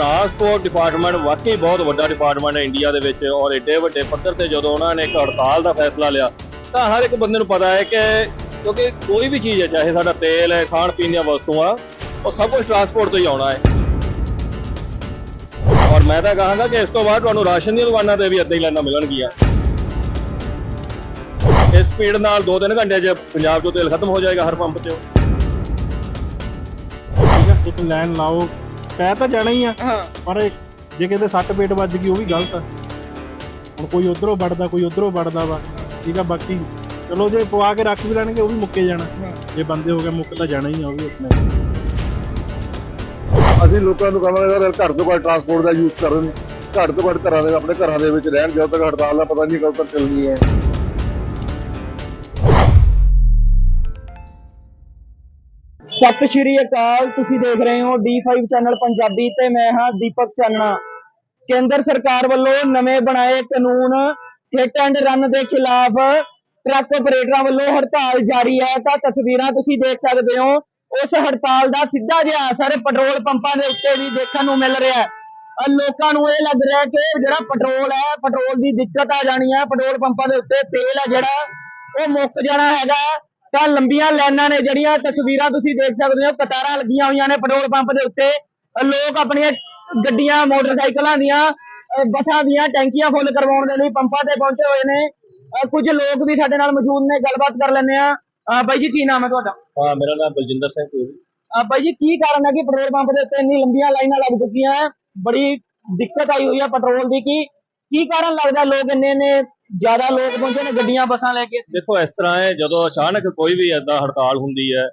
Transport department ਵਾਕਈ ਬਹੁਤ ਵੱਡਾ ਡਿਪਾਰਟਮੈਂਟ ਹੈ ਇੰਡੀਆ ਦੇ ਵਿੱਚ ਔਰ ਏਡੇ ਵੱਡੇ ਪੱਧਰ ਤੇ ਜਦੋਂ ਉਹਨਾਂ ਨੇ ਇੱਕ ਹੜਤਾਲ ਦਾ ਫੈਸਲਾ ਲਿਆ, ਤਾਂ ਹਰ ਇੱਕ ਬੰਦੇ ਨੂੰ ਪਤਾ ਹੈ ਕਿ ਕਿਉਂਕਿ ਕੋਈ ਵੀ ਚੀਜ਼ ਹੈ, ਚਾਹੇ ਸਾਡਾ ਤੇਲ ਹੈ, ਖਾਣ ਪੀਣ ਦੀਆਂ ਵਸਤੂਆਂ, ਉਹ ਸਭ ਕੁਝ ਟਰਾਂਸਪੋਰਟ ਤੋਂ ਹੀ ਆਉਣਾ ਹੈ। ਔਰ ਮੈਂ ਤਾਂ ਕਹਾਂਗਾ ਕਿ ਇਸ ਤੋਂ ਬਾਅਦ ਤੁਹਾਨੂੰ ਰਾਸ਼ਨ ਦੀਆਂ ਦੁਕਾਨਾਂ ਤੇ ਵੀ ਏਦਾਂ ਹੀ ਲਾਈਨਾਂ ਮਿਲਣਗੀਆਂ। ਇਸ ਸਪੀਡ ਨਾਲ 2-3 ਘੰਟੇ 'ਚ ਪੰਜਾਬ ਤੋਂ ਤੇਲ ਖਤਮ ਹੋ ਜਾਏਗਾ ਹਰ ਪੰਪ 'ਤੇ ਠੀਕ ਲਾਈਨ ਲਾਓ। ਪੈ ਤਾਂ ਜਾਣਾ ਹੀ ਆ। ਹਾਂ। ਪਰ ਜੇ ਕਿਤੇ ਸੱਟ ਪੇਟ ਵੱਜ ਗਈ ਉਹ ਵੀ ਗਲਤ ਆ। ਹੁਣ ਕੋਈ ਉਧਰੋਂ ਵੜਦਾ ਕੋਈ ਉਧਰੋਂ ਵੜਦਾ ਵਾ ਠੀਕ ਆ ਬਾਕੀ ਚਲੋ ਜੇ ਪਵਾ ਕੇ ਰੱਖ ਵੀ ਲੈਣਗੇ ਉਹ ਵੀ ਮੁੱਕੇ ਜਾਣਾ। ਜੇ ਬੰਦੇ ਹੋ ਗਏ ਮੁੱਕ ਤਾਂ ਜਾਣਾ ਹੀ ਆ ਉਹ ਵੀ ਆਪਣੇ। ਅਸੀਂ ਲੋਕਾਂ ਨੂੰ ਕਹਾਂਗੇ ਯਾਰ ਘਰ ਤੋਂ ਘੱਟ ਟਰਾਂਸਪੋਰਟ ਦਾ ਯੂਜ਼ ਕਰਨ ਘੱਟ ਤੋਂ ਘੱਟ ਘਰਾਂ ਦੇ ਆਪਣੇ ਘਰਾਂ ਦੇ ਵਿੱਚ ਰਹਿਣ ਜਦੋਂ ਤੱਕ ਹੜਤਾਲ ਦਾ ਪਤਾ ਨਹੀਂ ਕਦੋਂ ਤੱਕ ਚੱਲਣੀ ਹੈ। ਸਤਿ ਸ਼੍ਰੀ ਅਕਾਲ, ਤੁਸੀਂ ਦੇਖ ਰਹੇ ਹੋ D5 ਚੈਨਲ ਪੰਜਾਬੀ ਤੇ ਮੈਂ ਹਾਂ ਦੀਪਕ ਚਾਨਣਾ। ਕੇਂਦਰ ਸਰਕਾਰ ਵੱਲੋਂ ਨਵੇਂ ਬਣਾਏ ਕਾਨੂੰਨ ਹਿੱਟ ਐਂਡ ਰਨ ਦੇ ਖਿਲਾਫ ਟਰੱਕ ਆਪਰੇਟਰਾਂ ਵੱਲੋਂ ਹੜਤਾਲ ਜਾਰੀ ਹੈ। ਤਾਂ ਤਸਵੀਰਾਂ ਤੁਸੀਂ ਦੇਖ ਸਕਦੇ ਹੋ। ਉਸ ਹੜਤਾਲ ਦਾ ਸਿੱਧਾ ਜਿਹਾ ਅਸਰ ਪੈਟਰੋਲ ਪੰਪਾਂ ਦੇ ਉੱਤੇ ਵੀ ਦੇਖਣ ਨੂੰ ਮਿਲ ਰਿਹਾ ਹੈ। ਲੋਕਾਂ ਨੂੰ ਇਹ ਲੱਗ ਰਿਹਾ ਕਿ ਜਿਹੜਾ ਪੈਟਰੋਲ ਹੈ, ਪੈਟਰੋਲ ਦੀ ਦਿੱਕਤ ਆ ਜਾਣੀ ਹੈ। ਪੈਟਰੋਲ ਪੰਪਾਂ ਦੇ ਉੱਤੇ ਤੇਲ ਹੈ ਜਿਹੜਾ, ਉਹ ਮੁੱਕ ਜਾਣਾ ਹੈਗਾ। ਤਾਂ ਲੰਬੀਆਂ ਲਾਈਨਾਂ ਨੇ ਜਿਹੜੀਆਂ ਤਸਵੀਰਾਂ ਤੁਸੀਂ ਦੇਖ ਸਕਦੇ ਹੋ ਕਤਾਰਾਂ ਲੱਗੀਆਂ ਹੋਈਆਂ ਨੇ ਪੈਟਰੋਲ ਪੰਪ ਦੇ ਉੱਤੇ। ਲੋਕ ਆਪਣੀਆਂ ਗੱਡੀਆਂ ਮੋਟਰਸਾਈਕਲਾਂ ਦੀਆਂ ਬੱਸਾਂ ਦੀਆਂ ਟੈਂਕੀਆਂ ਫੁੱਲ ਕਰਵਾਉਣ ਦੇ ਲਈ ਪੰਪਾਂ ਤੇ ਪਹੁੰਚੇ ਹੋਏ ਨੇ। ਕੁਝ ਲੋਕ ਵੀ ਸਾਡੇ ਨਾਲ ਮੌਜੂਦ ਨੇ ਗੱਲਬਾਤ ਕਰ ਲੈਂਦੇ ਆ ਬਾਈ ਜੀ ਕੀ ਨਾਮ ਹੈ ਤੁਹਾਡਾ? ਹਾਂ ਮੇਰਾ ਨਾਮ ਬਲਜਿੰਦਰ ਸਿੰਘ ਅਹ ਬਾਈ ਜੀ ਕੀ ਕਾਰਨ ਹੈ ਕਿ ਪੈਟਰੋਲ ਪੰਪ ਦੇ ਉੱਤੇ ਇੰਨੀ ਲੰਬੀਆਂ ਲਾਈਨਾਂ ਲੱਗ ਚੁੱਕੀਆਂ? ਬੜੀ ਦਿੱਕਤ ਆਈ ਹੋਈ ਹੈ ਪੈਟਰੋਲ ਦੀ ਕੀ ਕੀ ਕਾਰਨ ਲੱਗਦਾ? ਲੋਕ ਇੰਨੇ ਨੇ ਜ਼ਿਆਦਾ ਲੋਕ ਪਹੁੰਚੇ ਨੇ ਗੱਡੀਆਂ, ਬੱਸਾਂ ਲੈ ਕੇ। ਦੇਖੋ, ਇਸ ਤਰ੍ਹਾਂ ਹੈ, ਜਦੋਂ ਅਚਾਨਕ ਕੋਈ ਵੀ ਏਦਾਂ ਹੜਤਾਲ ਹੁੰਦੀ ਹੈ,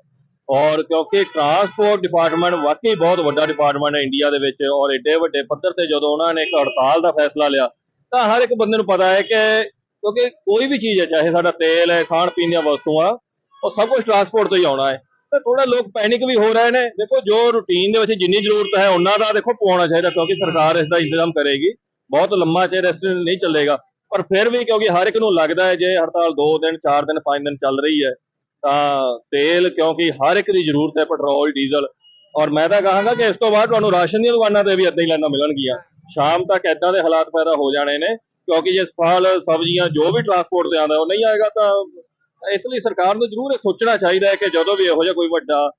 ਔਰ ਕਿਉਂਕਿ ਟਰਾਂਸਪੋਰਟ ਡਿਪਾਰਟਮੈਂਟ ਵਾਕਈ ਬਹੁਤ ਵੱਡਾ ਡਿਪਾਰਟਮੈਂਟ ਹੈ ਇੰਡੀਆ ਦੇ ਵਿੱਚ, ਔਰ ਏਡੇ ਵੱਡੇ ਪੱਧਰ ਤੇ ਜਦੋਂ ਉਹਨਾਂ ਨੇ ਇੱਕ ਹੜਤਾਲ ਦਾ ਫੈਸਲਾ ਲਿਆ, ਤਾਂ ਹਰ ਇੱਕ ਬੰਦੇ ਨੂੰ ਪਤਾ ਹੈ ਕਿ ਕਿਉਂਕਿ ਕੋਈ ਵੀ ਚੀਜ਼ ਹੈ, ਚਾਹੇ ਸਾਡਾ ਤੇਲ ਹੈ, ਖਾਣ ਪੀਣ ਦੀਆਂ ਵਸਤੂਆਂ, ਉਹ ਸਭ ਕੁਝ ਟਰਾਂਸਪੋਰਟ ਤੋਂ ਹੀ ਆਉਣਾ ਹੈ। ਤੇ ਥੋੜਾ ਲੋਕ ਪੈਨਿਕ ਵੀ ਹੋ ਰਹੇ ਨੇ। ਦੇਖੋ, ਜੋ ਰੂਟੀਨ ਦੇ ਵਿੱਚ ਜਿੰਨੀ ਜ਼ਰੂਰਤ ਹੈ, ਉਹਨਾਂ ਦਾ ਦੇਖੋ, ਪਵਾਉਣਾ ਚਾਹੀਦਾ, ਕਿਉਂਕਿ ਸਰਕਾਰ ਇਸ ਦਾ ਇੰਤਜ਼ਾਮ ਕਰੇਗੀ। ਬਹੁਤ ਲੰਮਾ ਚਿਰ ਇਸ ਨਹੀਂ ਚੱਲੇਗਾ। ਪਰ ਫਿਰ ਵੀ ਕਿਉਂਕਿ ਹਰ ਇੱਕ ਨੂੰ ਲੱਗਦਾ ਹੈ ਜੇ ਹੜਤਾਲ 2 ਦਿਨ 4 ਦਿਨ 5 ਦਿਨ ਚੱਲ ਰਹੀ ਹੈ, ਤਾਂ ਤੇਲ ਕਿਉਂਕਿ ਹਰ ਇੱਕ ਦੀ ਜ਼ਰੂਰਤ ਹੈ, ਪੈਟਰੋਲ, ਡੀਜ਼ਲ ਔਰ ਮੈਂ ਤਾਂ ਕਹਾਂਗਾ ਕਿ ਇਸ ਤੋਂ ਬਾਅਦ ਤੁਹਾਨੂੰ ਰਾਸ਼ਨ ਦੀਆਂ ਦੁਕਾਨਾਂ ਤੇ ਵੀ ਏਦਾਂ ਹੀ ਲਾਈਨਾਂ ਮਿਲਣਗੀਆਂ। ਸ਼ਾਮ ਤੱਕ ਏਦਾਂ ਦੇ ਹਾਲਾਤ ਪੈਦਾ ਹੋ ਜਾਣੇ ਨੇ, ਕਿਉਂਕਿ ਜੇ ਫਲ ਸਬਜ਼ੀਆਂ ਜੋ ਵੀ ਟਰਾਂਸਪੋਰਟ ਤੇ ਆਉਂਦਾ ਉਹ ਨਹੀਂ ਆਏਗਾ, ਤਾਂ ਇਸ ਲਈ ਸਰਕਾਰ ਨੂੰ ਜ਼ਰੂਰ ਇਹ ਸੋਚਣਾ ਚਾਹੀਦਾ ਹੈ ਕਿ ਜਦੋਂ ਵੀ ਇਹੋ ਜਿਹਾ ਕੋਈ ਵੱਡਾ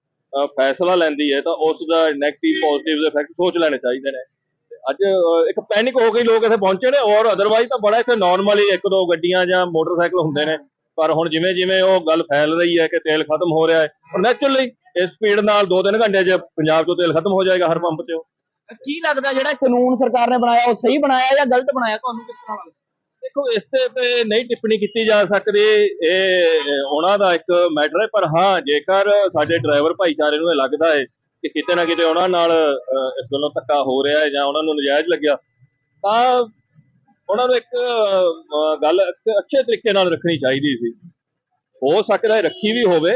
ਫੈਸਲਾ ਲੈਂਦੀ ਹੈ, ਤਾਂ ਉਸ ਦਾ 네ਗੇਟਿਵ ਪੋਜ਼ਿਟਿਵ ਇਫੈਕਟ ਸੋਚ ਲੈਣੇ ਚਾਹੀਦੇ ਨੇ। ਅੱਜ ਇੱਕ ਪੈਨਿਕ ਹੋ ਕੇ ਲੋਕ ਇੱਥੇ ਪਹੁੰਚੇ ਨੇ ਔਰ ਅਦਰਵਾਈਜ਼ ਤਾਂ ਬੜਾ ਇੱਥੇ ਨਾਰਮਲੀ ਇੱਕ ਦੋ ਗੱਡੀਆਂ ਜਾਂ ਮੋਟਰਸਾਈਕਲ ਹੁੰਦੇ ਨੇ। ਪਰ ਹੁਣ ਜਿਵੇਂ ਜਿਵੇਂ ਉਹ ਗੱਲ ਫੈਲ ਰਹੀ ਹੈ ਕਿ ਤੇਲ ਖਤਮ ਹੋ ਰਿਹਾ ਹੈ ਔਰ ਨੈਚੁਰਲੀ ਇਸ ਸਪੀਡ ਨਾਲ 2-3 ਘੰਟੇ 'ਚ ਪੰਜਾਬ ਤੋਂ ਤੇਲ ਖਤਮ ਹੋ ਜਾਏਗਾ ਹਰ ਪੰਪ ਤੇ ਕੀ ਲੱਗਦਾ ਜਿਹੜਾ ਕਾਨੂੰਨ ਸਰਕਾਰ ਨੇ ਬਣਾਇਆ ਉਹ ਸਹੀ ਬਣਾਇਆ ਜਾਂ ਗਲਤ ਬਣਾਇਆ? ਤੁਹਾਨੂੰ ਕਿਸ ਤਰ੍ਹਾਂ ਲੱਗਦਾ? ਦੇਖੋ ਇਸ ਤੇ ਤੇ ਨਹੀਂ ਟਿੱਪਣੀ ਕੀਤੀ ਜਾ ਸਕਦੀ। ਇਹ ਉਹਨਾਂ ਦਾ ਇੱਕ ਮੈਟਰ ਹੈ ਪਰ ਹਾਂ ਜੇਕਰ ਸਾਡੇ ਡਰਾਈਵਰ ਭਾਈਚਾਰੇ ਨੂੰ ਇਹ ਲੱਗਦਾ ਹੈ ਕਿ ਕਿਤੇ ਨਾ ਕਿਤੇ ਉਹਨਾਂ ਨਾਲ ਇਸ ਗੱਲੋਂ ਧੱਕਾ ਹੋ ਰਿਹਾ ਹੈ ਜਾਂ ਉਹਨਾਂ ਨੂੰ ਨਜਾਇਜ਼ ਲੱਗਿਆ, ਤਾਂ ਉਹਨਾਂ ਨੂੰ ਇੱਕ ਗੱਲ ਅੱਛੇ ਤਰੀਕੇ ਨਾਲ ਰੱਖਣੀ ਚਾਹੀਦੀ ਸੀ। ਹੋ ਸਕਦਾ ਹੈ ਰੱਖੀ ਵੀ ਹੋਵੇ,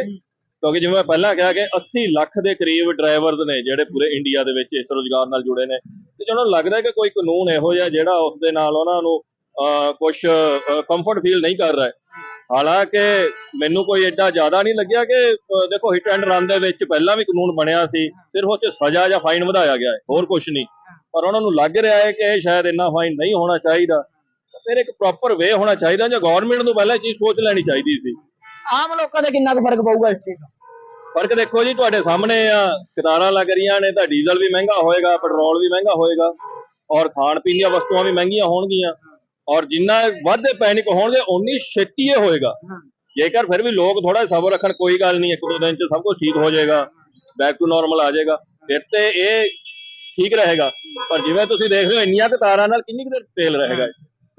ਕਿਉਂਕਿ ਜਿਵੇਂ ਮੈਂ ਪਹਿਲਾਂ ਕਿਹਾ ਕਿ 80 ਲੱਖ ਦੇ ਕਰੀਬ ਡਰਾਈਵਰਸ ਨੇ ਜਿਹੜੇ ਪੂਰੇ ਇੰਡੀਆ ਦੇ ਵਿੱਚ ਇਸ ਰੋਜ਼ਗਾਰ ਨਾਲ ਜੁੜੇ ਨੇ, ਤੇ ਜੇ ਉਹਨਾਂ ਨੂੰ ਲੱਗਦਾ ਹੈ ਕਿ ਕੋਈ ਕਾਨੂੰਨ ਇਹੋ ਜਿਹਾ ਜਿਹੜਾ ਉਸ ਦੇ ਨਾਲ ਉਹਨਾਂ ਨੂੰ ਕੁਝ ਕੰਫਰਟ ਫੀਲ ਨਹੀਂ ਕਰ ਰਿਹਾ ਹਾਲਾਂਕਿ ਮੈਨੂੰ ਕੋਈ ਐਡਾ ਜ਼ਿਆਦਾ ਨਹੀਂ ਲੱਗਿਆ ਕਿ ਅਹ, ਦੇਖੋ ਹਿੱਟ ਐਂਡ ਰਨ ਦੇ ਵਿੱਚ ਪਹਿਲਾਂ ਵੀ ਕਾਨੂੰਨ ਬਣਿਆ ਸੀ ਸਿਰਫ ਉਹ 'ਚ ਸਜ਼ਾ ਜਾਂ ਫਾਈਨ ਵਧਾਇਆ ਗਿਆ ਹੈ ਹੋਰ ਕੁਝ ਨਹੀਂ। ਪਰ ਉਹਨਾਂ ਨੂੰ ਲੱਗ ਰਿਹਾ ਹੈ ਕਿ ਇਹ ਸ਼ਾਇਦ ਇੰਨਾ ਫਾਈਨ ਨਹੀਂ ਹੋਣਾ ਚਾਹੀਦਾ। ਤਾਂ ਫਿਰ ਇੱਕ ਪ੍ਰੋਪਰ ਵੇ ਹੋਣਾ ਚਾਹੀਦਾ ਜਾਂ ਗਵਰਨਮੈਂਟ ਨੂੰ ਪਹਿਲਾਂ ਇਹ ਚੀਜ਼ ਸੋਚ ਲੈਣੀ ਚਾਹੀਦੀ ਸੀ। ਆਮ ਲੋਕਾਂ ਤੇ ਕਿੰਨਾ ਕੁ ਫ਼ਰਕ ਪਊਗਾ ਇਸ ਚੀਜ਼ ਦਾ? ਫ਼ਰਕ ਦੇਖੋ ਜੀ ਤੁਹਾਡੇ ਸਾਹਮਣੇ ਆ ਕਤਾਰਾਂ ਲੱਗ ਰਹੀਆਂ ਨੇ ਤਾਂ ਡੀਜ਼ਲ ਵੀ ਮਹਿੰਗਾ ਹੋਏਗਾ ਪੈਟਰੋਲ ਵੀ ਮਹਿੰਗਾ ਹੋਏਗਾ ਔਰ ਖਾਣ ਪੀਣ ਦੀਆਂ ਵਸਤੂਆਂ ਵੀ ਮਹਿੰਗੀਆਂ ਹੋਣਗੀਆਂ। ਔਰ ਜਿੰਨਾ ਵੱਧ ਪੈਨਿਕ ਹੋਣਗੇ ਉਨੀ ਛੇਤੀ ਇਹ ਹੋਏਗਾ। ਜੇਕਰ ਫਿਰ ਵੀ ਲੋਕ ਥੋੜਾ ਸਬਰ ਰੱਖਣ ਕੋਈ ਗੱਲ ਨਹੀਂ ਇੱਕ ਦੋ ਦਿਨ ਚ ਸਭ ਕੁਝ ਠੀਕ ਹੋ ਜਾਏਗਾ ਬੈਕ ਟੂ ਨਾਰਮਲ ਆ ਜਾਏਗਾ ਫਿਰ ਤੇ ਇਹ ਠੀਕ ਰਹੇਗਾ। ਪਰ ਜਿਵੇਂ ਤੁਸੀਂ ਦੇਖ ਰਹੇ ਹੋ ਇੰਨੀਆਂ ਕਤਾਰਾਂ ਨਾਲ ਕਿੰਨੀ ਕੁ ਦੇਰ ਤੇਲ ਰਹੇਗਾ?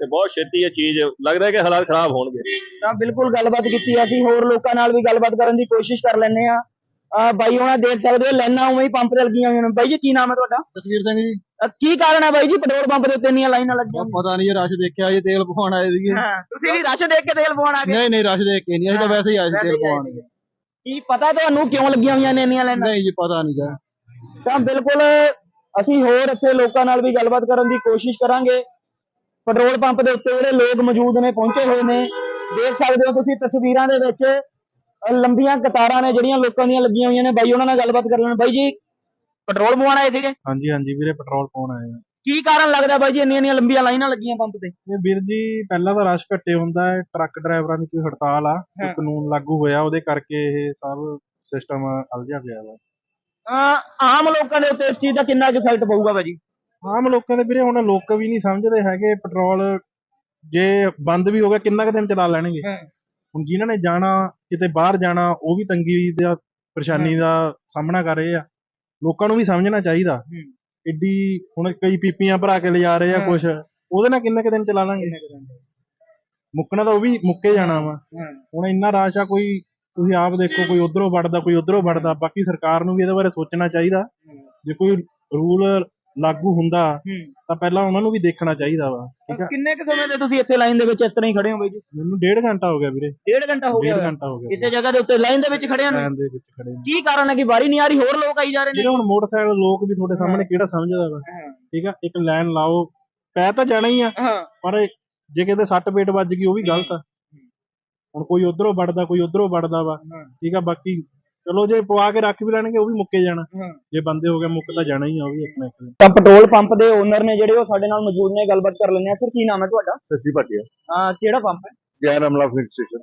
ਤੇ ਬਹੁਤ ਛੇਤੀ ਇਹ ਚੀਜ਼ ਲੱਗਦਾ ਹੈ ਕਿ ਹਾਲਾਤ ਖਰਾਬ ਹੋਣਗੇ। ਤਾਂ ਬਿਲਕੁਲ ਗੱਲਬਾਤ ਕੀਤੀ ਅਸੀਂ ਹੋਰ ਲੋਕਾਂ ਨਾਲ ਵੀ ਗੱਲਬਾਤ ਕਰਨ ਦੀ ਕੋਸ਼ਿਸ਼ ਕਰ ਲੈਂਦੇ ਆ ਆ ਬਾਈ ਹੋਣਾ ਦੇਖ ਸਕਦੇ ਹੋ ਲਾਈਨਾਂ ਉਵੇਂ ਹੀ ਪੰਪ ਤੇ ਲੱਗੀਆਂ ਹੋਈਆਂ ਨੇ। ਬਾਈ ਜੀ ਕੀ ਨਾਮ ਹੈ ਤੁਹਾਡਾ? ਤਸਵੀਰ ਸਿੰਘ ਜੀ। ਕੀ ਕਾਰਨ ਹੈ ਬਾਈ ਜੀ? ਪੈਟਰੋਲ ਪੰਪ ਦੇ ਉੱਤੇ ਇੰਨੀਆਂ ਲਾਈਨਾਂ ਲੱਗੀਆਂ? ਪਤਾ ਨਹੀਂ ਰਸ਼ ਦੇਖਿਆ ਜੀ ਤੇਲ ਪਵਾਉਣ ਆਏ ਸੀਗੇ। ਹਾਂ ਤੁਸੀਂ ਵੀ ਰਸ਼ ਦੇਖ ਕੇ ਤੇਲ ਪਵਾਉਣ ਆ ਗਏ। ਨਹੀਂ ਨਹੀਂ ਰਸ਼ ਦੇਖ ਕੇ ਨਹੀਂ ਅਸੀਂ ਤਾਂ ਵੈਸੇ ਹੀ ਆਏ ਸੀ ਤੇਲ ਪਵਾਉਣ। ਕੀ ਪਤਾ ਤੁਹਾਨੂੰ ਕਿਉਂ ਲੱਗੀਆਂ ਹੋਈਆਂ ਨੇ ਇੰਨੀਆਂ ਲਾਈਨਾਂ? ਨਹੀਂ ਜੀ ਪਤਾ ਨਹੀਂ ਗਾ ਤਾਂ ਬਿਲਕੁਲ ਅਸੀਂ ਹੋਰ ਇੱਥੇ ਲੋਕਾਂ ਨਾਲ ਵੀ ਗੱਲਬਾਤ ਕਰਨ ਦੀ ਕੋਸ਼ਿਸ਼ ਕਰਾਂਗੇ। ਪੈਟਰੋਲ ਪੰਪ ਦੇ ਉੱਤੇ ਜਿਹੜੇ ਲੋਕ ਮੌਜੂਦ ਨੇ ਪਹੁੰਚੇ ਹੋਏ ਨੇ। ਦੇਖ ਸਕਦੇ ਹੋ ਤੁਸੀਂ ਤਸਵੀਰਾਂ ਦੇ ਵਿੱਚ ਲੰਬੀਆਂ ਕਤਾਰਾਂ ਨੇ ਜਿਹੜੀਆਂ ਲੋਕਾਂ ਦੀਆਂ ਲੱਗੀਆਂ ਹੋਈਆਂ ਨੇ। ਬਾਈ ਉਹਨਾਂ ਨਾਲ ਗੱਲਬਾਤ ਕਰ ਲੈਣ। ਬਾਈ ਜੀ ਪੈਟਰੋਲ ਪਵਾਉਣ ਆਏ ਸੀਗੇ? ਹਾਂਜੀ ਹਾਂਜੀ ਵੀਰੇ ਪੈਟਰੋਲ ਪਾਉਣ ਆਏ ਆ। ਕੀ ਕਾਰਨ ਲੱਗਦਾ ਬਾਈ ਜੀ ਇੰਨੀਆਂ ਇੰਨੀਆਂ ਲੰਬੀਆਂ ਲਾਈਨਾਂ ਲੱਗੀਆਂ ਪੰਪ ਤੇ? ਇਹ ਵੀਰ ਜੀ ਪਹਿਲਾਂ ਤਾਂ ਰਸ਼ ਘੱਟੇ ਹੁੰਦਾ ਹੈ ਟਰੱਕ ਡਰਾਈਵਰਾਂ ਦੀ ਕੋਈ ਹੜਤਾਲ ਆ ਕੋਈ ਹਾਂ। ਕਾਨੂੰਨ ਲਾਗੂ ਹੋਇਆ ਉਹਦੇ ਕਰਕੇ ਇਹ ਸਭ ਸਿਸਟਮ ਅਲਝਿਆ ਪਿਆ ਵਾ। ਅਹ ਆਮ ਲੋਕਾਂ ਦੇ ਉੱਤੇ ਇਸ ਚੀਜ਼ ਦਾ ਕਿੰਨਾ ਕੁ ਇਫੈਕਟ ਪਊਗਾ ਬਾਈ ਆਮ ਲੋਕਾਂ ਦੇ ਵੀਰੇ ਹੁਣ ਲੋਕ ਵੀ ਨਹੀਂ ਸਮਝਦੇ ਹੈਗੇ ਪੈਟਰੋਲ ਜੇ ਬੰਦ ਵੀ ਹੋ ਗਿਆ ਕਿੰਨਾ ਕੁ ਦਿਨ ਚਲਾ ਲੈਣਗੇ? ਹਾਂ। ਹੁਣ ਜਿਨ੍ਹਾਂ ਨੇ ਜਾਣਾ ਕਿਤੇ ਬਾਹਰ ਜਾਣਾ ਉਹ ਵੀ ਤੰਗੀ ਦਾ ਪਰੇਸ਼ਾਨੀ ਦਾ ਸਾਹਮਣਾ ਕਰ ਰਹੇ ਆ। ਲੋਕਾਂ ਨੂੰ ਵੀ ਸਮਝਣਾ ਚਾਹੀਦਾ। ਏਡੀ ਹੁਣ ਕਈ ਪੀਪੀਆਂ ਭਰਾ ਕੇ ਲਿਜਾ ਰਹੇ ਆ। ਕੁਛ। ਉਹਦੇ ਨਾਲ ਕਿੰਨੇ ਕੁ ਦਿਨ ਚਲਾ ਲਾਂਗੇ? ਮੁੱਕਣਾ ਤਾਂ ਉਹ ਵੀ ਮੁੱਕੇ ਜਾਣਾ ਵਾ। ਹੁਣ ਇੰਨਾ ਰਾਸ਼ ਆ ਕੋਈ ਤੁਸੀਂ ਆਪ ਦੇਖੋ ਕੋਈ ਉਧਰੋਂ ਵੜਦਾ ਕੋਈ ਉਧਰੋਂ ਵੜਦਾ ਬਾਕੀ ਸਰਕਾਰ ਨੂੰ ਵੀ ਇਹਦੇ ਬਾਰੇ ਸੋਚਣਾ ਚਾਹੀਦਾ। ਜੇ ਕੋਈ ਰੂਲ ਲਾਗੂ ਹੁੰਦਾ ਤਾਂ ਪਹਿਲਾਂ ਉਹਨਾਂ ਨੂੰ ਵੀ ਦੇਖਣਾ ਚਾਹੀਦਾ ਵਾ ਠੀਕ ਆ? ਕਿੰਨੇ ਕੁ ਸਮੇਂ ਦੇ ਤੁਸੀਂ ਇੱਥੇ ਲਾਈਨ ਦੇ ਵਿੱਚ ਇਸ ਤਰ੍ਹਾਂ ਹੀ ਖੜੇ ਹੋ ਬਾਈ ਜੀ? ਮੈਨੂੰ ਡੇਢ ਘੰਟਾ ਹੋ ਗਿਆ ਵੀਰੇ। ਡੇਢ ਘੰਟਾ ਹੋ ਡੇਢ ਗਿਆ ਘੰਟਾ ਹੋ ਗਿਆ। ਕਿਸੇ ਜਗ੍ਹਾ ਦੇ ਉੱਤੇ ਲਾਈਨ ਦੇ ਵਿੱਚ ਖੜਿਆ ਨੂੰ? ਲਾਈਨ ਦੇ ਵਿੱਚ ਖੜੇ ਨੇ। ਕੀ ਕਾਰਨ ਹੈ ਕਿ ਵਾਰੀ ਨਹੀਂ ਆ ਰਹੀ ਹੋਰ ਲੋਕ ਆਈ ਜਾ ਰਹੇ ਨੇ? ਜਿਹੜੇ ਹੁਣ ਮੋਟਰਸਾਈਕਲ ਲੋਕ ਵੀ ਤੁਹਾਡੇ ਸਾਹਮਣੇ ਕਿਹੜਾ ਸਮਝਦਾ ਵਾ? ਠੀਕ ਆ? ਇੱਕ ਲਾਈਨ ਲਾਓ। ਪੈ ਤਾਂ ਜਾਣਾ ਹੀ ਆ ਪਰ ਜੇ ਕਿਤੇ ਸੱਟ ਪੇਟ ਵੱਜ ਗਈ ਉਹ ਵੀ ਗਲਤ ਆ। ਹੁਣ ਕੋਈ ਉਧਰੋਂ ਵੜਦਾ ਕੋਈ ਉਧਰੋਂ ਵੜਦਾ ਵਾ। ਠੀਕ ਆ? ਬਾਕੀ ਚਲੋ ਜੇ ਪਵਾ ਕੇ ਰੱਖ ਵੀ ਲੈਣਗੇ ਉਹ ਵੀ ਮੁੱਕੇ ਜਾਣਾ। ਹਾਂ। ਜੇ ਬੰਦੇ ਹੋ ਗਏ ਮੁੱਕ ਤਾਂ ਜਾਣਾ ਹੀ ਆ ਉਹ ਵੀ ਇੱਕ ਨਾ ਇੱਕ। ਦਿਨ। ਤਾਂ ਪੈਟਰੋਲ ਪੰਪ ਦੇ ਓਨਰ ਨੇ ਜਿਹੜੇ ਉਹ ਸਾਡੇ ਨਾਲ ਮੌਜੂਦ ਨੇ ਗੱਲਬਾਤ ਕਰ ਲੈਂਦੇ ਆ। ਸਰ ਕੀ ਨਾਮ ਹੈ ਤੁਹਾਡਾ? ਸੱਚੀ ਭਾਟੀਆ। ਹਾਂ ਕਿਹੜਾ ਪੰਪ ਹੈ? ਜੈਨ ਅਮਲਾ ਫਿਲ ਸਟੇਸ਼ਨ।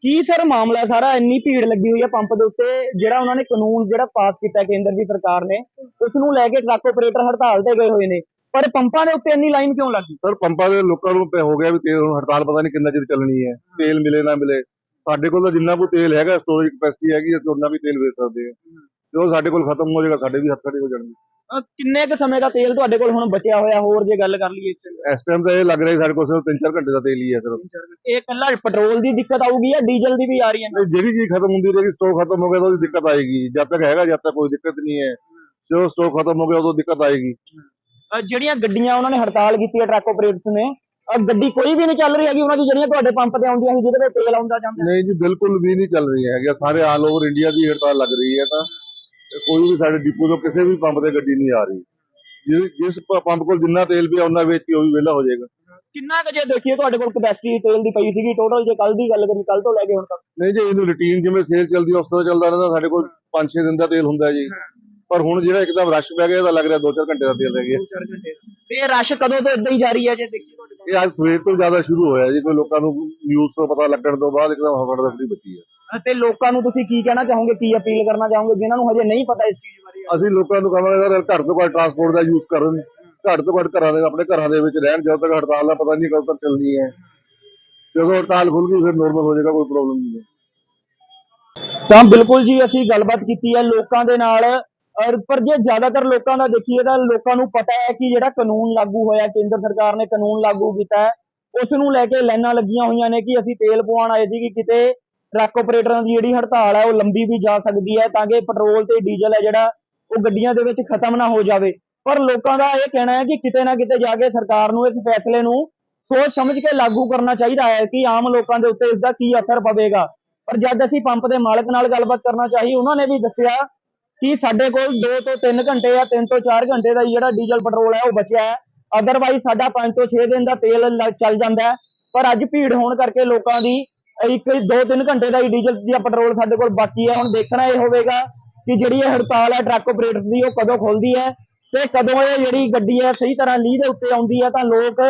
ਕੀ ਸਰ ਮਾਮਲਾ ਸਾਰਾ? ਇੰਨੀ ਭੀੜ ਲੱਗੀ ਹੋਈ ਹੈ ਪੰਪ ਦੇ ਉੱਤੇ ਜਿਹੜਾ ਉਹਨਾਂ ਨੇ ਕਾਨੂੰਨ ਜਿਹੜਾ ਪਾਸ ਕੀਤਾ ਕੇਂਦਰ ਦੀ ਸਰਕਾਰ ਨੇ ਉਸ ਨੂੰ ਲੈ ਕੇ ਟਰੱਕ ਆਪਰੇਟਰ ਹੜਤਾਲ ਤੇ ਗਏ ਹੋਏ ਨੇ। ਪਰ ਪੰਪਾਂ ਦੇ ਉੱਤੇ ਇੰਨੀ ਲਾਈਨ ਕਿਉਂ ਲੱਗੀ? ਸਰ ਪੰਪਾਂ ਦੇ ਲੋਕਾਂ ਨੂੰ ਪ- ਹੋ ਗਿਆ ਵੀ ਤੇਲ ਹੁਣ ਹੜਤਾਲ ਪਤਾ ਨਹੀਂ ਕਿੰਨਾ ਚਿਰ ਚੱਲਣੀ ਹੈ। ਤੇਲ ਮਿਲੇ ਨਾ ਮਿਲੇ। ਸਾਡੇ ਕੋਲ ਤਾਂ ਜਿੰਨਾ ਕੋਈ ਤੇਲ ਹੈਗਾ ਸਟੋਰੇਜ ਕਪੈਸਿਟੀ ਹੈਗੀ ਅਸੀਂ ਉਹਨਾਂ ਵੀ ਤੇਲ ਵੇਚ ਸਕਦੇ ਹਾਂ। ਜੋ ਸਾਡੇ ਕੋਲ ਖਤਮ ਹੋ ਜਾਏਗਾ ਸਾਡੇ ਵੀ ਹੱਥ ਖੜੇ ਹੋ ਜਾਣਗੇ। ਅਹ ਕਿੰਨੇ ਕੁ ਸਮੇਂ ਦਾ ਤੇਲ ਤੁਹਾਡੇ ਕੋਲ ਹੁਣ ਬਚਿਆ ਹੋਇਆ ਹੋਰ ਜੇ ਗੱਲ ਕਰ ਲਈਏ ਇਸ ਇਸ ਟਾਈਮ ਤਾਂ ਇਹ ਲੱਗ ਰਿਹਾ ਸਾਡੇ ਕੋਲ ਸਿਰਫ 3-4 ਘੰਟੇ ਦਾ ਤੇਲ ਹੀ ਹੈ ਸਿਰਫ। ਇਹ ਕੱਲਾ ਪੈਟਰੋਲ ਦੀ ਦਿੱਕਤ ਆਊਗੀ ਜਾਂ ਡੀਜ਼ਲ ਦੀ ਵੀ ਆ ਰਹੀ ਹੈ ਤੇ ਜਿਹੜੀ ਚੀਜ਼ ਖਤਮ ਹੁੰਦੀ ਰਹੇਗੀ ਸਟਾਕ ਖਤਮ ਹੋ ਗਿਆ ਤਾਂ ਉਹਦੀ ਦਿੱਕਤ ਆਏਗੀ। ਜਦ ਤੱਕ ਹੈਗਾ ਜਦ ਤੱਕ ਕੋਈ ਦਿੱਕਤ ਨਹੀਂ ਹੈ। ਜਦੋਂ ਸਟਾਕ ਖਤਮ ਹੋ ਗਿਆ ਉਦੋਂ ਦਿੱਕਤ ਆਏਗੀ। ਅਹ ਜਿਹੜੀਆਂ ਗੱਡੀਆਂ ਉਹਨਾਂ ਨੇ ਹੜਤਾਲ ਕੀਤੀ ਹੈ ਟਰੱਕ ਆਪਰੇਟਰਸ ਨੇ ਗੱਡੀ ਕੋਈ ਵੀ ਨਹੀਂ ਚੱਲ ਰਹੀ ਹੈਗੀ ਉਹਨਾਂ ਦੀ ਜਿਹੜੀਆਂ ਤੁਹਾਡੇ ਪੰਪ ਤੇ ਆਉਂਦੀਆਂ ਸੀ ਜਿਹਦੇ ਵਿੱਚ ਤੇਲ ਆਉਂਦਾ ਜਾਂਦਾ। ਨਹੀਂ ਜੀ ਬਿਲਕੁਲ ਵੀ ਨਹੀਂ ਚੱਲ ਰਹੀ ਹੈਗੀ ਸਾਰੇ ਆਲ ਓਵਰ ਇੰਡੀਆ ਦੀ ਹੜਤਾਲ ਲੱਗ ਰਹੀ ਹੈ ਤਾਂ। ਕੋਈ ਵੀ ਸਾਡੇ ਡਿਪੂ ਤੋਂ ਕਿਸੇ ਵੀ ਪੰਪ ਤੇ ਗੱਡੀ ਨਹੀਂ ਆ ਰਹੀ। ਜਿਸ- ਪੰਪ ਕੋਲ ਜਿੰਨਾ ਤੇਲ ਪਿਆ ਉਹਨਾਂ ਵੇਚ ਕੇ ਉਹ ਵੀ ਵਿਹਲਾ ਹੋ ਜਾਏਗਾ। ਕਿੰਨਾ ਕੁ ਜੇ ਦੇਖੀਏ ਤੁਹਾਡੇ ਕੋਲ ਕਪੈਸਿਟੀ ਤੇਲ ਦੀ ਪਈ ਸੀਗੀ ਟੋਟਲ ਜੇ ਕੱਲ ਦੀ ਗੱਲ ਕਰੀ ਕੱਲ ਤੋਂ ਲੈ ਕੇ ਹੁਣ ਤੱਕ। ਨਹੀਂ ਜੀ ਇਹਨੂੰ ਰੁਟੀਨ ਜਿਵੇਂ ਸੇਲ ਚੱਲਦੀ ਉਸ ਤਰ੍ਹਾਂ ਚੱਲਦਾ ਰਹਿੰਦਾ ਸਾਡੇ ਕੋਲ 5-6 ਦਿਨ ਦਾ ਤੇਲ ਹੁੰਦਾ ਜੀ। ਪਰ ਹੁਣ ਜਿਹੜਾ ਇੱਕਦਮ ਰਸ਼ ਪੈ ਗਿਆ ਇਹਦਾ ਲੱਗ ਰਿਹਾ 2-4 ਘੰਟੇ ਦਾ ਤੇਲ ਰਹਿ ਗਿਆ। 4 ਘੰਟੇ ਤੇ ਇਹ ਰਸ਼ ਕਦੋਂ ਤੋਂ ਇਦਾਂ ਹੀ ਜਾਰੀ ਹੈ ਜੇ ਦੇਖੀਏ ਤੁਹਾਡੇ ਇਹ ਅੱਜ ਸਵੇਰ ਤੋਂ ਜ਼ਿਆਦਾ ਸ਼ੁਰੂ ਹੋਇਆ ਜੀ ਕੋਈ ਲੋਕਾਂ ਨੂੰ ਨਿਊਜ਼ ਤੋਂ ਪਤਾ ਲੱਗਣ ਤੋਂ ਬਾਅਦ ਇੱਕਦਮ ਹਫੜ ਦਫੜੀ ਬਚੀ ਹੈ। ਤੇ ਲੋਕਾਂ ਨੂੰ ਤੁਸੀਂ ਕੀ ਕਹਿਣਾ ਚਾਹੋਗੇ ਕੀ ਅਪੀਲ ਕਰਨਾ ਚਾਹੋਗੇ ਜਿਨ੍ਹਾਂ ਨੂੰ ਹਜੇ ਨਹੀਂ ਪਤਾ ਇਸ ਚੀਜ਼ ਬਾਰੇ? ਅਸੀਂ ਲੋਕਾਂ ਨੂੰ ਕਹਾਂਗੇ ਸਰ ਘੱਟ ਤੋਂ ਘੱਟ ਟਰਾਂਸਪੋਰਟ ਦਾ ਯੂਜ਼ ਕਰਨ। ਘੱਟ ਤੋਂ ਘੱਟ ਘਰਾਂ ਦੇ ਆਪਣੇ ਘਰਾਂ ਦੇ ਵਿੱਚ ਰਹਿਣ ਜਦੋਂ ਤੱਕ ਹੜਤਾਲ ਦਾ ਪਤਾ ਨਹੀਂ ਕਦੋਂ ਤੱਕ ਚੱਲਣੀ ਹੈ। ਜਦੋਂ ਹੜਤਾਲ ਖੁੱਲ ਗਈ ਫਿਰ ਨੋਰਮਲ ਹੋ ਜਾਏਗਾ ਕੋਈ ਪ੍ਰੋਬਲਮ ਨਹੀਂ ਹੈ। ਤਾਂ ਬਿਲਕੁਲ ਜੀ ਅਸੀਂ ਗੱਲਬਾਤ ਕੀਤੀ ਹੈ ਲੋਕਾਂ ਦੇ ਨਾਲ। ਪਰ ਜੇ ਜ਼ਿਆਦਾਤਰ ਲੋਕਾਂ ਦਾ ਦੇਖੀਏ ਤਾਂ ਲੋਕਾਂ ਨੂੰ ਪਤਾ ਹੈ ਕਿ ਜਿਹੜਾ ਕਾਨੂੰਨ ਲਾਗੂ ਹੋਇਆ, ਕੇਂਦਰ ਸਰਕਾਰ ਨੇ ਕਾਨੂੰਨ ਲਾਗੂ ਕੀਤਾ ਹੈ ਉਸ ਨੂੰ ਲੈ ਕੇ ਲਾਈਨਾਂ ਲੱਗੀਆਂ ਹੋਈਆਂ ਨੇ ਕਿ ਅਸੀਂ ਤੇਲ ਪਵਾਉਣ ਆਏ ਸੀ ਕਿ ਕਿਤੇ ਟਰੱਕ ਆਪਰੇਟਰਾਂ ਦੀ ਜਿਹੜੀ ਹੜਤਾਲ ਹੈ ਉਹ ਲੰਬੀ ਵੀ ਜਾ ਸਕਦੀ ਹੈ ਤਾਂ ਕਿ ਪੈਟਰੋਲ ਤੇ ਡੀਜ਼ਲ ਹੈ ਜਿਹੜਾ ਉਹ ਗੱਡੀਆਂ ਦੇ ਵਿੱਚ ਖਤਮ ਨਾ ਹੋ ਜਾਵੇ। ਪਰ ਲੋਕਾਂ ਦਾ ਇਹ ਕਹਿਣਾ ਹੈ ਕਿ ਕਿਤੇ ਨਾ ਕਿਤੇ ਜਾ ਕੇ ਸਰਕਾਰ ਨੂੰ ਇਸ ਫੈਸਲੇ ਨੂੰ ਸੋਚ ਸਮਝ ਕੇ ਲਾਗੂ ਕਰਨਾ ਚਾਹੀਦਾ ਹੈ ਕਿ ਆਮ ਲੋਕਾਂ ਦੇ ਉੱਤੇ ਇਸ ਦਾ ਕੀ ਅਸਰ ਪਵੇਗਾ। ਪਰ ਜਦ ਅਸੀਂ ਪੰਪ ਦੇ ਮਾਲਕ ਨਾਲ ਗੱਲਬਾਤ ਕਰਨਾ ਚਾਹੀ, ਉਹਨਾਂ ਨੇ ਵੀ ਦੱਸਿਆ ਕਿ ਸਾਡੇ ਕੋਲ 2 ਤੋਂ 3 ਘੰਟੇ ਜਾਂ 3 ਤੋਂ 4 ਘੰਟੇ ਦਾ ਜਿਹੜਾ ਡੀਜ਼ਲ ਪੈਟਰੋਲ ਹੈ ਉਹ ਬਚਿਆ ਹੈ। ਅਦਰਵਾਈਜ਼ ਸਾਡਾ 5 ਤੋਂ 6 ਦਿਨ ਦਾ ਤੇਲ ਚੱਲ ਜਾਂਦਾ ਪਰ ਅੱਜ ਭੀੜ ਹੋਣ ਕਰਕੇ ਲੋਕਾਂ ਦੀ ਇੱਕ 2-3 ਘੰਟੇ ਦਾ ਹੀ ਡੀਜ਼ਲ ਜਾਂ ਪੈਟਰੋਲ ਸਾਡੇ ਕੋਲ ਬਾਕੀ ਹੈ। ਹੁਣ ਦੇਖਣਾ ਇਹ ਹੋਵੇਗਾ ਕਿ ਜਿਹੜੀ ਇਹ ਹੜਤਾਲ ਹੈ ਟਰੱਕ ਆਪਰੇਟਰਸ ਦੀ ਉਹ ਕਦੋਂ ਖੁੱਲਦੀ ਹੈ ਤੇ ਕਦੋਂ ਇਹ ਜਿਹੜੀ ਗੱਡੀ ਹੈ ਸਹੀ ਤਰ੍ਹਾਂ ਲੀਹ ਦੇ ਉੱਤੇ ਆਉਂਦੀ ਹੈ ਤਾਂ ਲੋਕ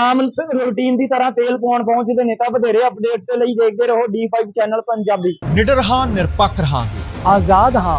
ਆਮ ਰੂਟੀਨ ਦੀ ਤਰ੍ਹਾਂ ਤੇਲ ਪਾਉਣ ਪਹੁੰਚਦੇ ਨੇ ਤਾਂ ਵਧੇਰੇ ਅਪਡੇਟਸ ਦੇ ਲਈ ਦੇਖਦੇ ਰਹੋ D5 ਚੈਨਲ ਪੰਜਾਬੀ। ਨਿਡਰ ਹਾਂ ਨਿਰਪੱਖ ਰਹਾਂਗੇ। ਆਜ਼ਾਦ ਹਾਂ।